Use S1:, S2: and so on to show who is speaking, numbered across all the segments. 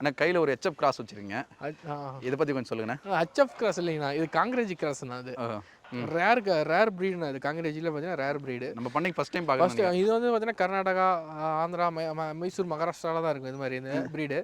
S1: ஆனால் கையில் ஒரு ஹெச்எப் கிராஸ் வச்சிருக்கீங்க. இதை பற்றி கொஞ்சம் சொல்லுங்கண்ணே.
S2: ஹச்எஃப் கிராஸ் இல்லைங்கண்ணா இது காங்கிரேஜி கிராஸ்ண்ணா அது. ரேர் ரேர் ப்ரீடுண்ணா இது காங்கிரேஜியில் பார்த்தீங்கன்னா ரேர் ப்ரீடு
S1: நம்ம பண்ணைக்கு ஃபஸ்ட் டைம் பார்க்கலாம்
S2: இது வந்து பார்த்தீங்கன்னா கர்நாடகா ஆந்திரா மைசூர் மகாராஷ்டிரால தான் இருக்கும் இது மாதிரி இந்த ப்ரீடு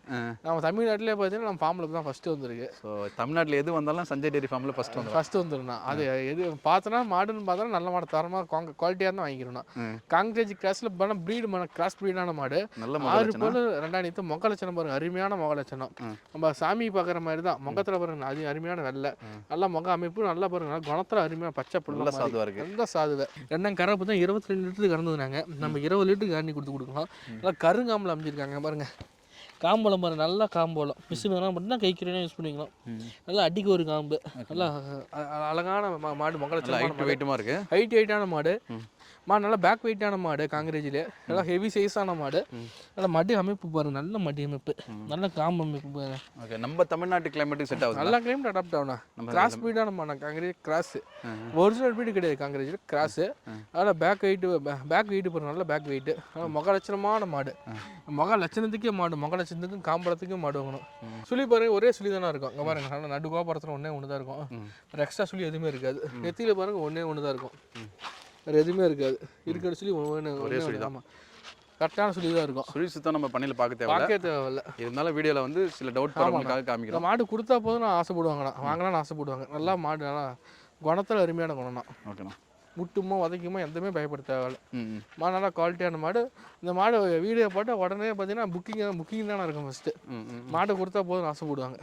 S2: நம்ம தமிழ்நாட்டிலே பார்த்தீங்கன்னா நம்ம ஃபார்மில் தான் ஃபஸ்ட்டு வந்திருக்கு.
S1: ஸோ தமிழ்நாட்டில் எது வந்தாலும் சஞ்சய் டெய்ரி ஃபார்மில் ஃபஸ்ட் வந்து
S2: ஃபஸ்ட்டு வந்துருண்ணா அது எது பார்த்தோன்னா மாடுன்னு பார்த்தா நல்ல மாடு தரமாக குவாலிட்டியாக தான் வாங்கிக்கிறோம்ண்ணா
S1: ம்.
S2: காங்கிரேஜ் கிராஸில் பண்ண ப்ரீடு பண்ண கிராஸ் ப்ரீடான மாடு.
S1: நல்ல
S2: ஆறு
S1: முதல்
S2: பொருள் ரெண்டாயிரத்து முக லட்சணம் பாருங்க அருமையான முக லட்சணம் நம்ம சாமி பார்க்குற மாதிரி தான் முகத்தில் பாருங்க அது அருமையான வெள்ளை. நல்ல முக அமைப்பு நல்லா பாருங்க குணத்துல அருமையான பச்சை புள்ள
S1: நல்ல
S2: மாதிரி.
S1: சாதுவா இருக்கு.
S2: நல்ல சாதுவை. ரெண்டாம் கரை பார்த்தா இருபத்தி ரெண்டு லிட்டருக்கு கறந்துனாங்க நம்ம இருபது லிட்டருக்கு கறந்து கொடுத்து கொடுக்கலாம். நல்லா கருங்காம்பில் அமைச்சிருக்காங்க பாருங்க. காம்பளம் பாருங்க நல்லா காம்பளம். மிஷின் மட்டும்தான் கைக்கிறேன் யூஸ் பண்ணிக்கலாம். நல்லா அடிக்கு ஒரு காம்பு. நல்லா அழகான மாடு லட்சணமான
S1: ஹைட் வெயிட்டுமா இருக்கு.
S2: ஹைட் ஹைட்டான மாடு. மாடு நல்லா பேக் வெயிட்டான மாடு காங்கிரேஜில். நல்லா ஹெவி சைஸான மாடு. நல்லா மடி அமைப்பு பாருங்க நல்ல மடி அமைப்பு. நல்ல காம்பு அமைப்பு பாருங்க
S1: ஓகே நம்ம தமிழ்நாட்டு கிளைமேட்டுக்கு செட் ஆகுது
S2: நல்லா கிளைமேட் அடாப்ட் ஆகணும் கிராஸ் பீடான மாடு காங்கிரேஜ் கிராஸ் ஒரிஜினல் பீடு கிடையாது காங்கிரேஜ் கிராஸ் அதனால் பேக் வெயிட்டு பேக் வெயிட்டு பாருங்க நல்ல பேக் வெயிட்டு நல்லா முக லட்சணமான மாடு. முக லட்சணத்துக்கே மாடு முக லட்சணத்துக்கும் காம்பளத்துக்கும் மாடு வாங்கணும். சுழி பாருங்க ஒரே சுழி தானே இருக்கும். இங்கே பாருங்க நல்லா நடு கோபுரத்தில் ஒன்றே ஒன்று தான் இருக்கும். ஒரு எக்ஸ்ட்ரா சுழி எதுவுமே இருக்காது. நெத்தியில் பாருங்க ஒன்றே ஒன்று தான் இருக்கும். வேறு எதுவுமே இருக்காது. இருக்கிற சுழி ஒன்று ஒரே சுழி தான். கரெக்டான சுழி தான் இருக்கும்.
S1: சுழி சுத்தம் நம்ம பண்ணையில் பார்க்க தேவையில்ல.
S2: பார்க்க தேவையில்ல.
S1: இருந்தாலும் வீடியோவில் வந்து சில டவுட்
S2: இந்த
S1: காமிக்கிறோம்.
S2: மாடு கொடுத்தா போதும் நான் ஆசைப்படுவாங்கண்ணா. வாங்கலாம்னு ஆசைப்படுவாங்க. நல்லா மாடு நல்லா குணத்தில் அருமையான குணம் தான்
S1: ஓகேண்ணா.
S2: முட்டுமோ உதைக்குமோ எதுவுமே பயப்பட தேவையில்ல. மாடு நல்லா குவாலிட்டியான மாடு. இந்த மாடு வீடியோ போட்டால் உடனே பார்த்தீங்கன்னா புக்கிங் புக்கிங் தானே இருக்கும் ஃபஸ்ட்டு
S1: ம் ம்
S2: மாடு கொடுத்தா போதும் ஆசைப்படுவாங்க.